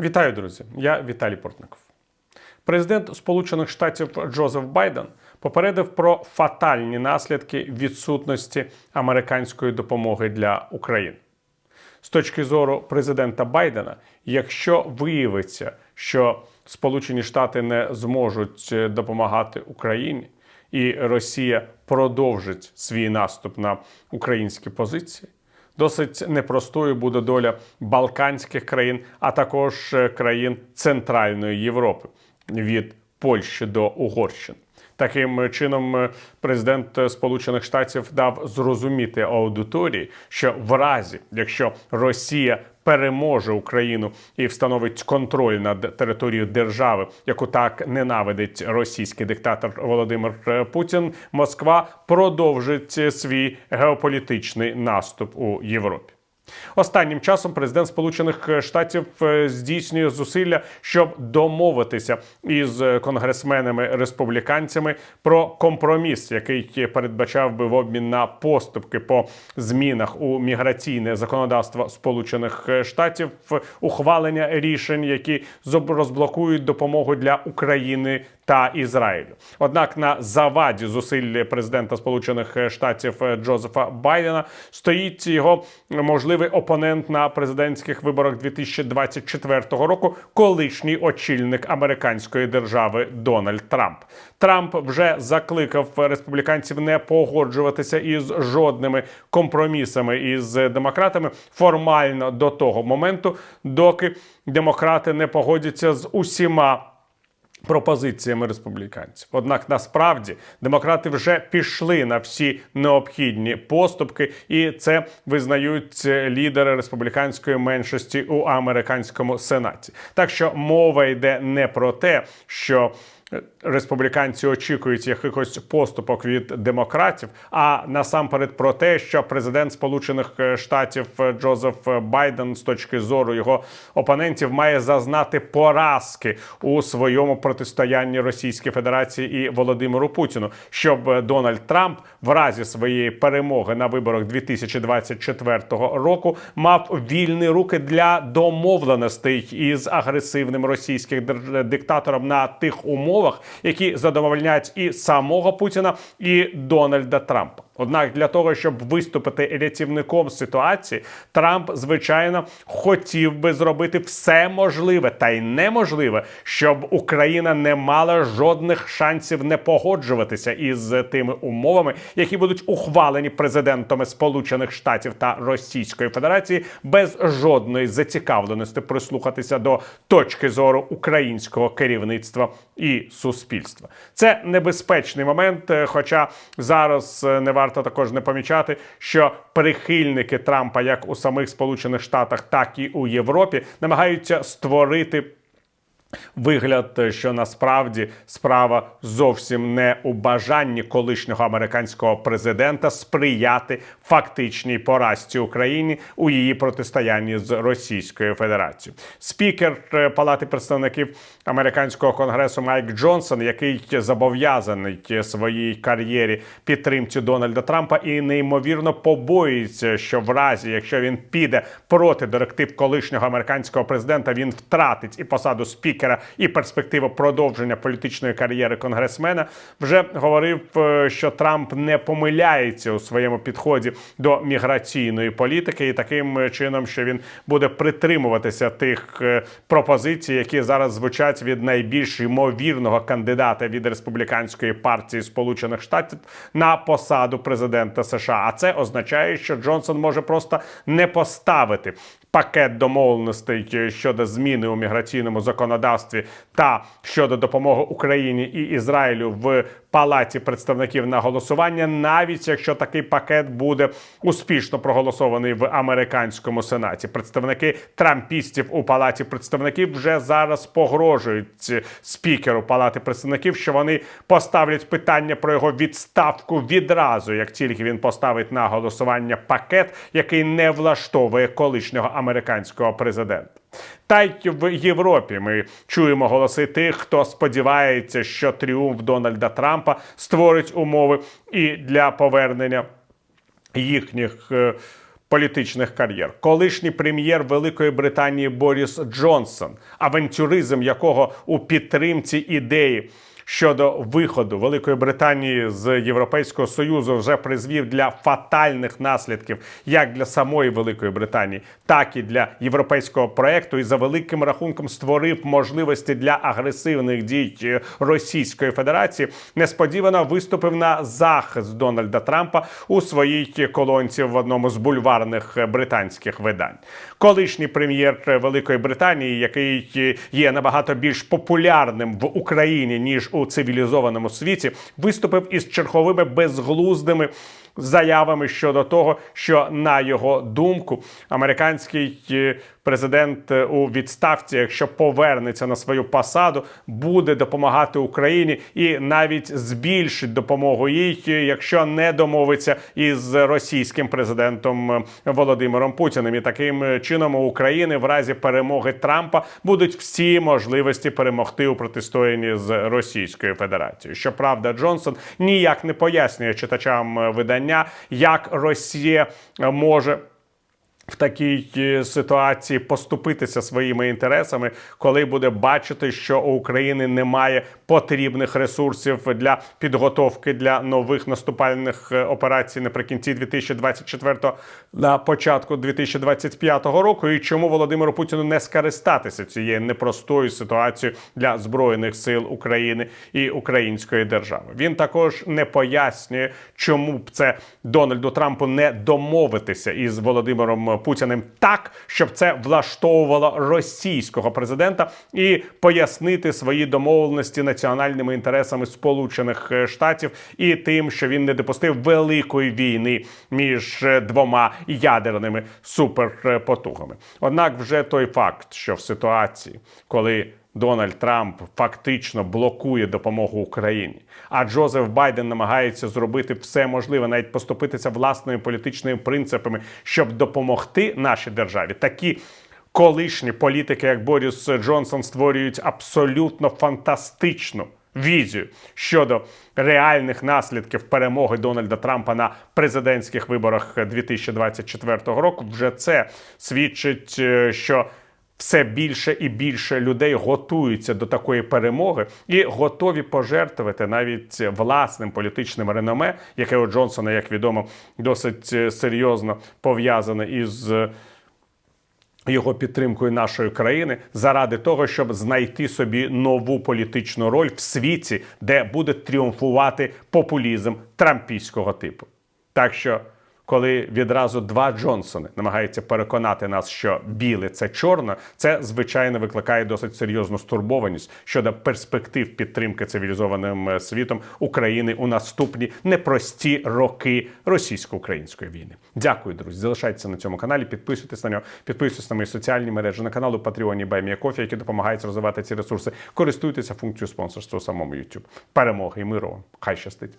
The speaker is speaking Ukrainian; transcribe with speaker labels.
Speaker 1: Вітаю, друзі! Я Віталій Портников. Президент Сполучених Штатів Джозеф Байден попередив про фатальні наслідки відсутності американської допомоги для України. З точки зору президента Байдена, якщо виявиться, що Сполучені Штати не зможуть е, допомагати Україні, і Росія продовжить свій наступ на українські позиції, Досить непростою буде доля Балканських країн, а також е, країн Центральної Європи від Польщі до Угорщини. Таким чином, е, президент е, Сполучених Штатів дав зрозуміти аудиторії, що в разі, якщо Росія переможе Україну і встановить контроль над територією держави, яку так ненавидить російський диктатор Володимир е, Путін, Москва продовжить свій геополітичний наступ у Європі. Останнім часом президент Сполучених Штатів е, здійснює зусилля, щоб домовитися із конгресменами-республіканцями про компроміс, який передбачав би в обмін на поступки по змінах у міграційне законодавство Сполучених Штатів ухвалення рішень, які розблокують допомогу для України та Ізраїлю. Однак на заваді зусиль президента Сполучених Штатів Джозефа Байдена стоїть його можливий опонент на президентських виборах 2024 року, колишній очільник американської держави Дональд Трамп. Трамп вже закликав республіканців не погоджуватися із жодними компромісами із демократами формально до того моменту, доки демократи не погодяться з усіма пропозиціями республіканців. Однак насправді демократи вже пішли на всі необхідні поступки, і це визнають лідери республіканської меншості у американському сенаті. Так що мова йде не про те, що республіканці очікують якихось поступок від демократів, а насамперед про те, що президент Сполучених Штатів Джозеф Байден з точки зору його опонентів має зазнати поразки у своєму протистоянні Російській Федерації і Володимиру Путіну, щоб Дональд Трамп в разі своєї перемоги на виборах 2024 року мав вільні руки для домовленостей із агресивним російським диктатором на тих умовах, які задовольняють і самого Путіна, і Дональда Трампа. Однак для того, щоб виступити рятівником ситуації, Трамп, звичайно, хотів би зробити все можливе та й неможливе, щоб Україна не мала жодних шансів не погоджуватися із тими умовами, які будуть ухвалені президентами Сполучених Штатів та Російської Федерації, без жодної зацікавленості прислухатися до точки зору українського керівництва і суспільства. Це небезпечний момент, е, хоча зараз е, не варто також не помічати, що прихильники Трампа, як у самих Сполучених Штатах, так і у Європі, намагаються створити. Вигляд, що насправді справа зовсім не у бажанні колишнього американського президента сприяти фактичній поразці Україні у її протистоянні з Російською Федерацією. Спікер е, Палати представників американського конгресу Майк Джонсон, який зобов'язаний своїй кар'єрі підтримці Дональда Трампа, і неймовірно побоюється, що в разі, якщо він піде проти директив колишнього американського президента, він втратить і посаду спікера, і перспективу продовження політичної кар'єри конгресмена. Вже говорив, е, що Трамп не помиляється у своєму підході до міграційної політики, і таким е, чином, що він буде притримуватися тих е, пропозицій, які зараз звучать від найбільш ймовірного кандидата від республіканської партії Сполучених Штатів на посаду президента США. А це означає, що Джонсон може просто не поставити пакет домовленостей щодо зміни у міграційному законодавстві та щодо допомоги Україні і Ізраїлю в палаті представників на голосування, навіть якщо такий пакет буде успішно проголосований в американському сенаті. Представники трампістів у палаті представників вже зараз погрожують спікеру палати представників, що вони поставлять питання про його відставку відразу, як тільки він поставить на голосування пакет, який не влаштовує колишнього американського президента. Та й в Європі ми чуємо голоси тих, хто сподівається, що тріумф Дональда Трампа створить умови і для повернення їхніх е, політичних кар'єр. Колишній прем'єр Великої Британії Боріс Джонсон, авантюризм якого у підтримці ідеї. Щодо виходу Великої Британії з Європейського Союзу вже призвів для фатальних наслідків як для самої Великої Британії, так і для європейського проекту, і за великим рахунком створив можливості для агресивних дій е, Російської Федерації. Несподівано виступив на захист Дональда Трампа у своїй колонці в одному з бульварних е, британських видань. Колишній прем'єр е, Великої Британії, який є набагато більш популярним в Україні ніж у цивілізованому світі, виступив із черговими безглуздими заявами щодо того, що на його думку американський е, президент е, у відставці, якщо повернеться на свою посаду, буде допомагати Україні і навіть збільшить допомогу їй, е, якщо не домовиться із російським президентом Володимиром Путіним. І таким чином у України в разі перемоги Трампа будуть всі можливості перемогти у протистоянні з Російською Федерацією. Щоправда, Джонсон ніяк не пояснює читачам е, видання, як Росія е, може. В такій е, ситуації поступитися своїми інтересами, коли буде бачити, що у України немає потрібних ресурсів для підготовки для нових наступальних е, операцій наприкінці 2024 на початку 2025 року, і чому Володимиру Путіну не скористатися цією непростою ситуацією для збройних сил України і української держави. Він також не пояснює, чому б це Дональду Трампу не домовитися із Володимиром Путіним так, щоб це влаштовувало російського президента, і пояснити свої домовленості національними інтересами Сполучених е, Штатів і тим, що він не допустив великої війни між е, двома ядерними суперпотугами. Однак, вже той факт, що в ситуації, коли Дональд Трамп фактично блокує допомогу Україні. А Джозеф Байден намагається зробити все можливе, навіть поступитися власними політичними принципами, щоб допомогти нашій державі. Такі колишні політики, як Борис Джонсон, створюють абсолютно фантастичну. Візію щодо реальних наслідків перемоги Дональда Трампа на президентських виборах 2024 року, вже це свідчить, е, що все більше і більше людей готуються до такої перемоги і готові пожертвувати навіть власним політичним реноме, яке у Джонсона, як відомо, досить е, серйозно пов'язане із. е, його підтримкою нашої країни заради того, щоб знайти собі нову політичну роль в світі, де буде тріумфувати популізм трампійського типу. Так що, коли відразу два Джонсони намагаються переконати нас, що біле це чорне, це звичайно викликає досить серйозну стурбованість щодо перспектив підтримки цивілізованим е, світом України у наступні непрості роки російсько-української війни. Дякую, друзі. Залишайтеся на цьому каналі, підписуйтесь на нього, підписуйтесь на мої соціальні мережі на каналу Patreon і Баймія які допомагають розвивати ці ресурси. Користуйтеся функцією спонсорства у самому YouTube. Перемоги і миру. Хай щастить.